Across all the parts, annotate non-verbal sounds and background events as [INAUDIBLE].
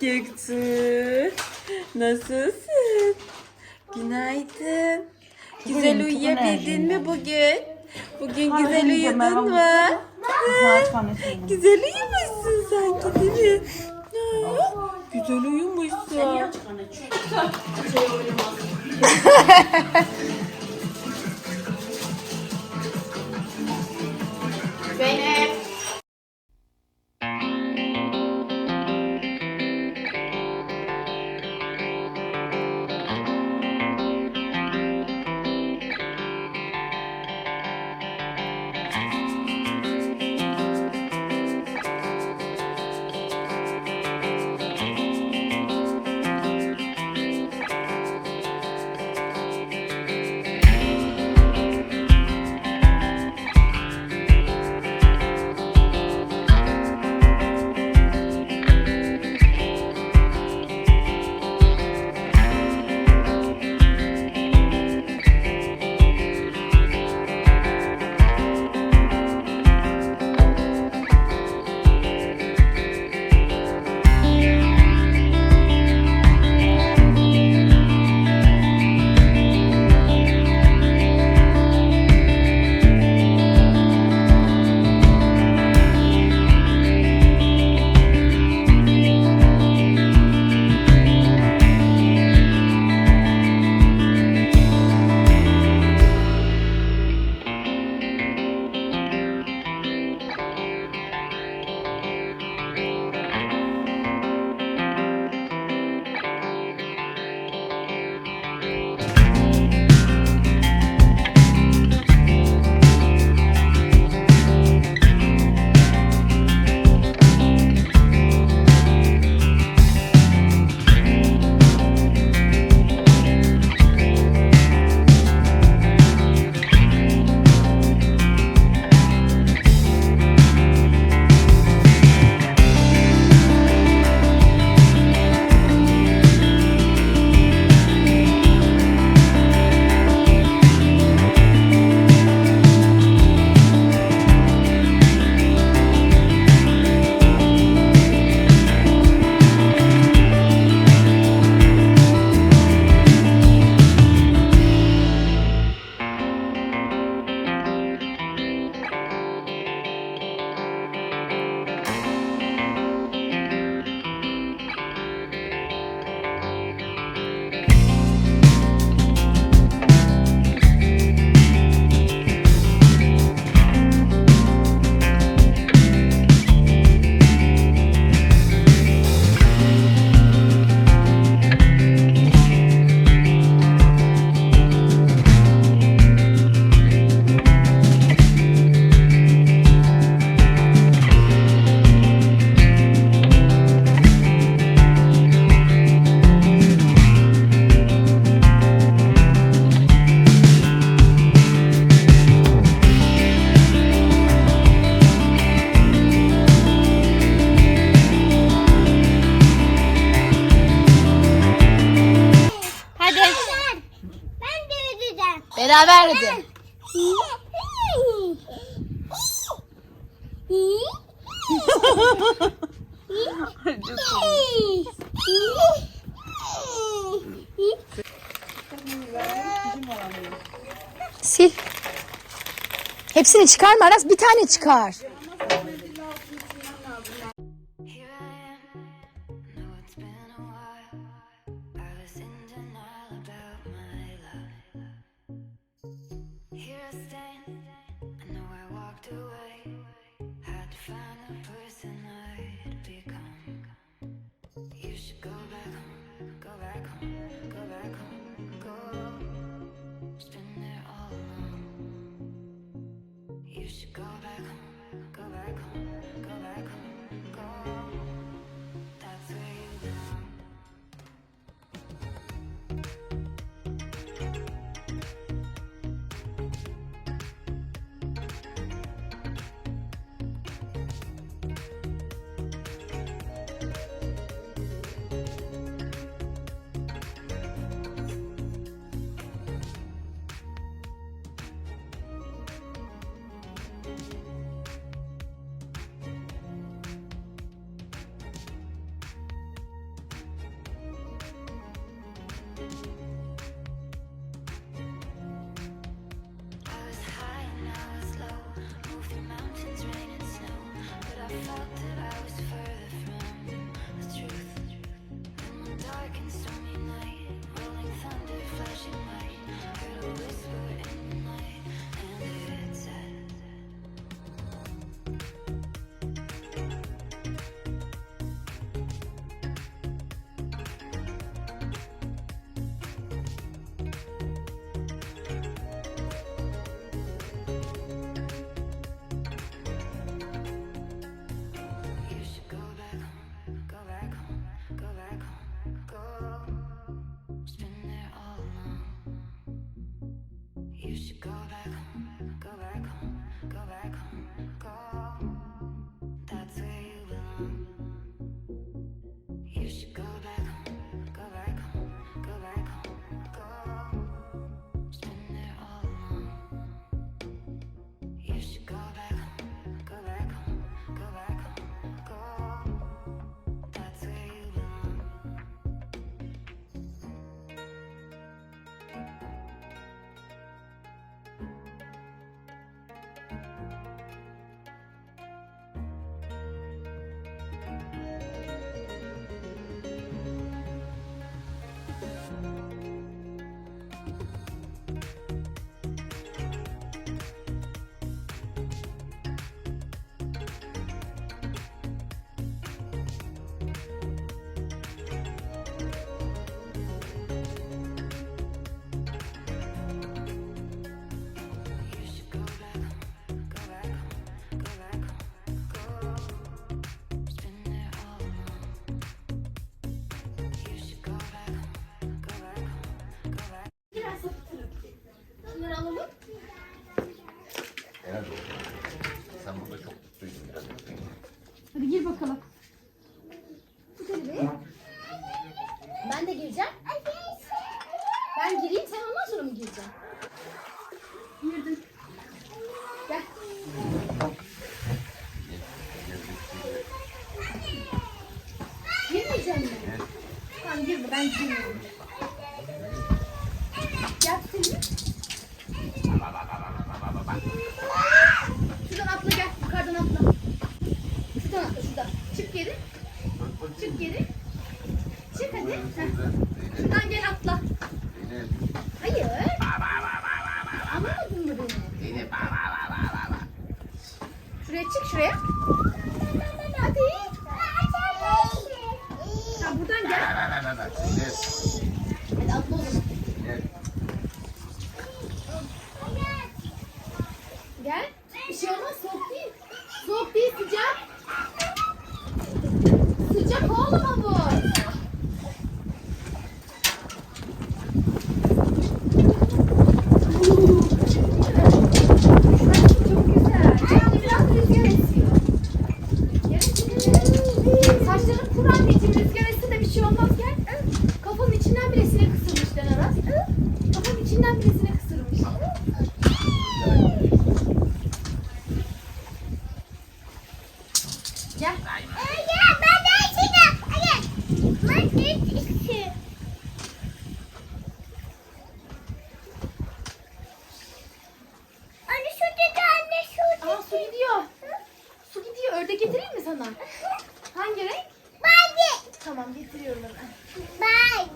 Göksu. Nasılsın? Günaydın. Güzel uyuyabildin mi bugün? Bugün güzel uyudun mu? Güzel uyumuşsun sanki değil mi? Güzel uyumuşsun. [LAUGHS] Beraber hadi. Sil. Hepsini çıkarma Aras bir tane çıkar. go Şuradan atla gel. Yukarıdan atla. Şuradan atla şuradan. Çık geri. Çık geri. Çık hadi. Heh. Şuradan gel atla. Hayır. Anlamadın mı beni? Şuraya çık şuraya. Hadi. Ha buradan gel. Hadi atla o zaman. Gel. Bir şey olmaz soğuk değil. Soğuk değil sıcak. Sıcak oğlum havuz. Çok güzel. Yani biraz rüzgar esiyor. Evet. Saçların kur anneciğim rüzgar esse de bir şey olmaz gel. Kafanın içinden bile sinek ısırmış Aras. Kafanın içinden bile sinek ısırmış. Gel. Anne şu dedi anne şu Aa su gidiyor. Su gidiyor. Ördek getireyim mi sana? Hangi renk? Barbie. Tamam getiriyorum hemen. Barbie.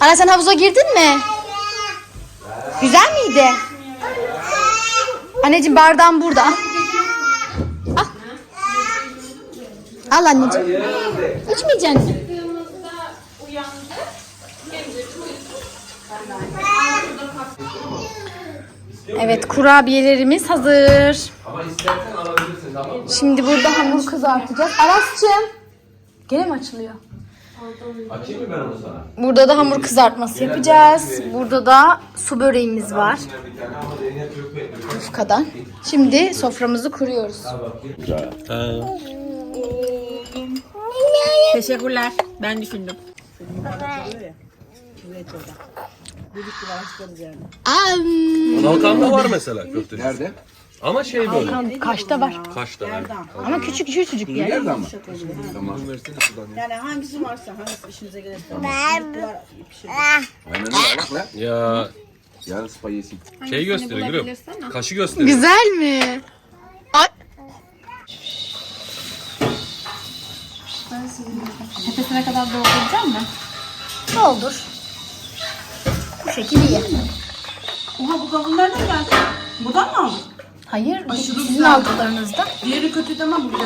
Ana sen havuza girdin mi? Güzel miydi? Anneciğim bardağım burada. Al. Al. Al anneciğim. İçmeyeceksin. Evet kurabiyelerimiz hazır. Şimdi burada hamur kızartacağız. Aras'cığım. Gene mi açılıyor? Açayım mı ben onu sana? Burada da hamur kızartması yapacağız. Burada da su böreğimiz var. Bekliyor. Yufkadan. Şimdi soframızı kuruyoruz. Teşekkürler. Ben düşündüm. Am. Balkan'da var mesela köfteci. Nerede? Ama şey böyle. Kaşta var. Kaşta. Evet. Ama küçük küçücük bir yer. Nerede ama? Tamam. Yani hangisi varsa hangisi işinize gelirse. Aynen öyle bak lan. Ya Yarın spa yesin. şey gösteriyor musun? Kaşı gösteriyor. Güzel mi? Ay. Tepesine kadar dolduracağım mı? Doldur. Bu şekil iyi. Oha bu kavun nereden geldi? Buradan mı aldın? Hayır, sizin aldıklarınızda. Diğeri kötü ama burada.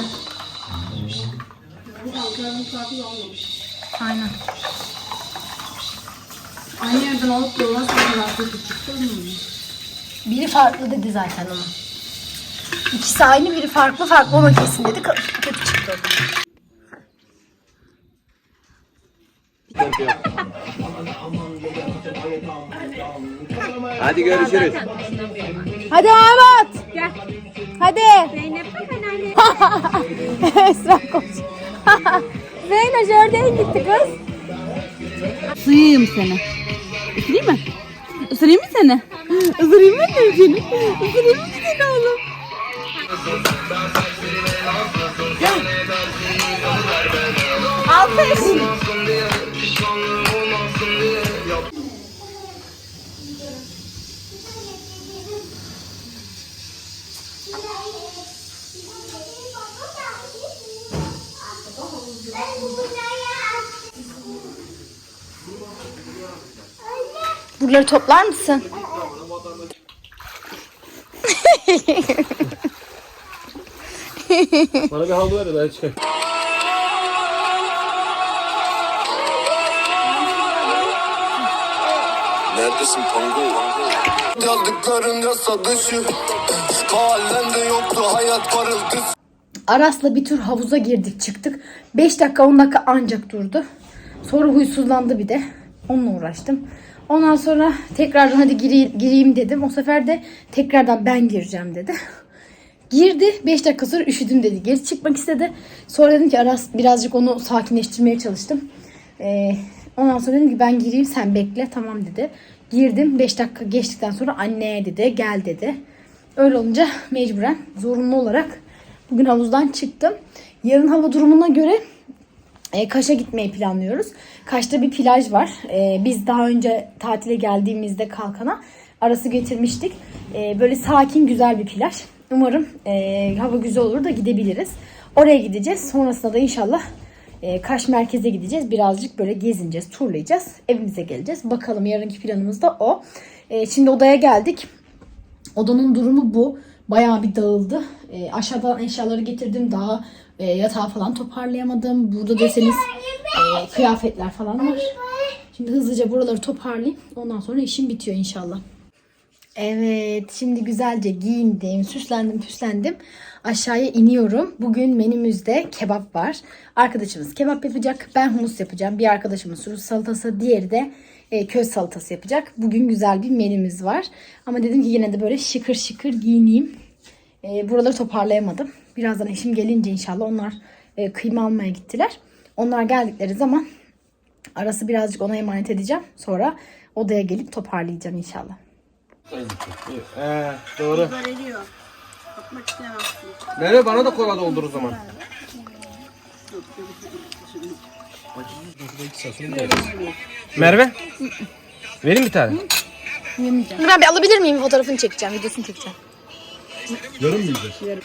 Aynen. Aynı yerden alıp nasıl kadar kötü çıktı mı? Biri farklı dedi zaten ama. İkisi aynı, biri farklı, farklı olma kesin dedi. Ka- Kötü çıktı. Hadi görüşürüz. Hadi Ahmet. Gel. Hadi. Zeynep [LAUGHS] Esra koş. [LAUGHS] Zeynep Jörde'ye gitti kız. Isırayım seni. Isırayım mı? Isırayım mı seni? Isırayım mı seni? Isırayım mı seni oğlum? Alkış. Buraları toplar mısın? Bana bir havlu ver de ben çıkayım. Neredesin Tango? Yazdıkların yasa dışı Mahallende yoktu hayat parıltısı Aras'la bir tur havuza girdik çıktık. 5 dakika 10 dakika ancak durdu. Sonra huysuzlandı bir de. Onunla uğraştım. Ondan sonra tekrardan hadi gireyim dedim. O sefer de tekrardan ben gireceğim dedi. [LAUGHS] Girdi. 5 dakika sonra üşüdüm dedi. Geri çıkmak istedi. Sonra dedim ki Aras birazcık onu sakinleştirmeye çalıştım. Ee, ondan sonra dedim ki ben gireyim sen bekle. Tamam dedi. Girdim. 5 dakika geçtikten sonra anne dedi. Gel dedi. Öyle olunca mecburen zorunlu olarak Bugün havuzdan çıktım. Yarın hava durumuna göre e, Kaş'a gitmeyi planlıyoruz. Kaş'ta bir plaj var. E, biz daha önce tatile geldiğimizde Kalkan'a arası getirmiştik. E, böyle sakin güzel bir plaj. Umarım e, hava güzel olur da gidebiliriz. Oraya gideceğiz. Sonrasında da inşallah e, Kaş merkeze gideceğiz. Birazcık böyle gezineceğiz, turlayacağız. Evimize geleceğiz. Bakalım yarınki planımız da o. E, şimdi odaya geldik. Odanın durumu bu. Bayağı bir dağıldı. E, aşağıdan eşyaları getirdim. Daha e, yatağı falan toparlayamadım. Burada deseniz e, kıyafetler falan var. Şimdi hızlıca buraları toparlayayım. Ondan sonra işim bitiyor inşallah. Evet, şimdi güzelce giyindim, süslendim, püslendim. Aşağıya iniyorum. Bugün menümüzde kebap var. Arkadaşımız kebap yapacak. Ben humus yapacağım. Bir arkadaşımız Rus salatası, diğeri de e, köz salatası yapacak. Bugün güzel bir menümüz var. Ama dedim ki yine de böyle şıkır şıkır giyineyim. E, buraları toparlayamadım. Birazdan eşim gelince inşallah onlar e, kıyma almaya gittiler. Onlar geldikleri zaman arası birazcık ona emanet edeceğim. Sonra odaya gelip toparlayacağım inşallah. Ee, doğru. Merve bana da kola doldur o zaman. Merve. Verin bir tane. Ben bir alabilir miyim? Fotoğrafını çekeceğim, videosunu çekeceğim. Yarın mı yiyeceğiz? [LAUGHS]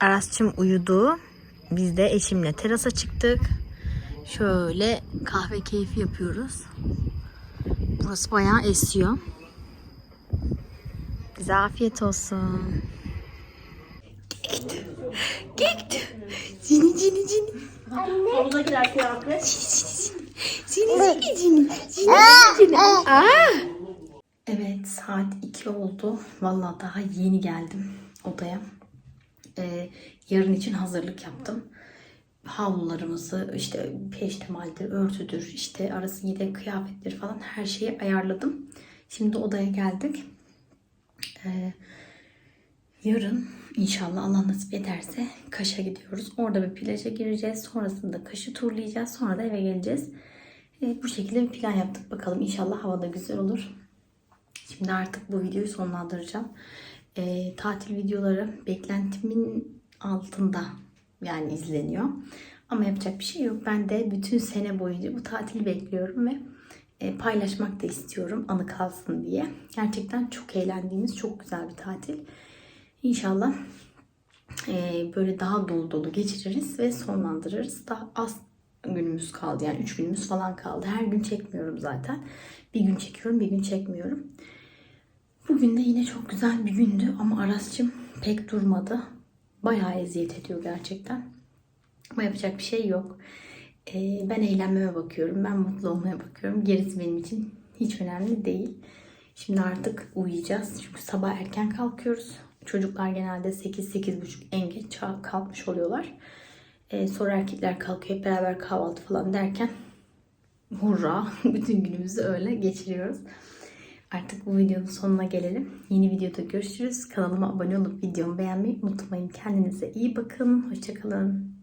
Aras'cığım uyudu. Biz de eşimle terasa çıktık. Şöyle kahve keyfi yapıyoruz. Burası bayağı esiyor. Bize afiyet olsun. Gekti. Gekti. Cini cini cini. Havuza girer kıyafet. Cini cini cini. Cini cini cini. Aa! Evet saat 2 oldu. Vallahi daha yeni geldim odaya. Ee, yarın için hazırlık yaptım. Havlularımızı işte peştemaldir, örtüdür, işte arası yedek kıyafetleri falan her şeyi ayarladım. Şimdi odaya geldik. Ee, yarın inşallah Allah nasip ederse Kaş'a gidiyoruz. Orada bir plaja gireceğiz. Sonrasında Kaş'ı turlayacağız. Sonra da eve geleceğiz. Ee, bu şekilde bir plan yaptık. Bakalım inşallah havada güzel olur. Şimdi artık bu videoyu sonlandıracağım. Ee, tatil videoları beklentimin altında yani izleniyor. Ama yapacak bir şey yok. Ben de bütün sene boyunca bu tatili bekliyorum ve e, paylaşmak da istiyorum anı kalsın diye. Gerçekten çok eğlendiğimiz çok güzel bir tatil. İnşallah e, böyle daha dolu dolu geçiririz ve sonlandırırız. Daha az günümüz kaldı yani 3 günümüz falan kaldı. Her gün çekmiyorum zaten. Bir gün çekiyorum bir gün çekmiyorum. Bugün de yine çok güzel bir gündü ama Aras'cığım pek durmadı. Bayağı eziyet ediyor gerçekten. Ama yapacak bir şey yok. Ee, ben eğlenmeme bakıyorum. Ben mutlu olmaya bakıyorum. Gerisi benim için hiç önemli değil. Şimdi artık uyuyacağız. Çünkü sabah erken kalkıyoruz. Çocuklar genelde 8-8.30 en geç kalkmış oluyorlar. Ee, sonra erkekler kalkıyor. Hep beraber kahvaltı falan derken hurra [LAUGHS] bütün günümüzü öyle geçiriyoruz. Artık bu videonun sonuna gelelim. Yeni videoda görüşürüz. Kanalıma abone olup videomu beğenmeyi unutmayın. Kendinize iyi bakın. Hoşçakalın.